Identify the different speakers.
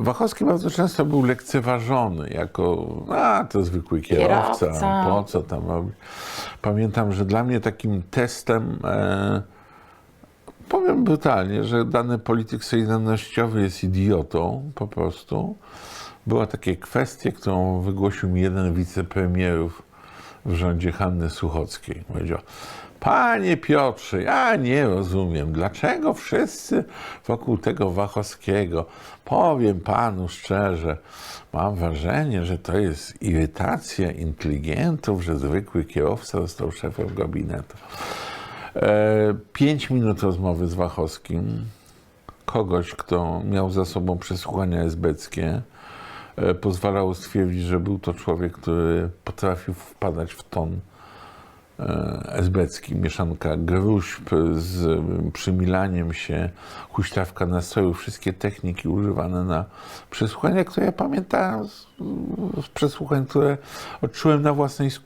Speaker 1: Wachowski bardzo często był lekceważony jako, a to zwykły kierowca,
Speaker 2: Kierowca.
Speaker 1: po co tam robić. Pamiętam, że dla mnie takim testem, e, powiem brutalnie, że dany polityk solidarnościowy jest idiotą po prostu. Była takie kwestia, którą wygłosił mi jeden wicepremierów w rządzie Hanny Suchockiej. Powiedział, panie Piotrze, ja nie rozumiem, dlaczego wszyscy wokół tego Wachowskiego, powiem panu szczerze, mam wrażenie, że to jest irytacja inteligentów, że zwykły kierowca został szefem gabinetu. E, pięć minut rozmowy z Wachowskim, kogoś, kto miał za sobą przesłuchania esbeckie, pozwalało stwierdzić, że był to człowiek, który potrafił wpadać w ton e, esbecki, mieszanka gruźb z przymilaniem się, huśtawka nastroju, wszystkie techniki używane na przesłuchania, które ja pamiętałem z, z przesłuchań, które odczułem na własnej skórze.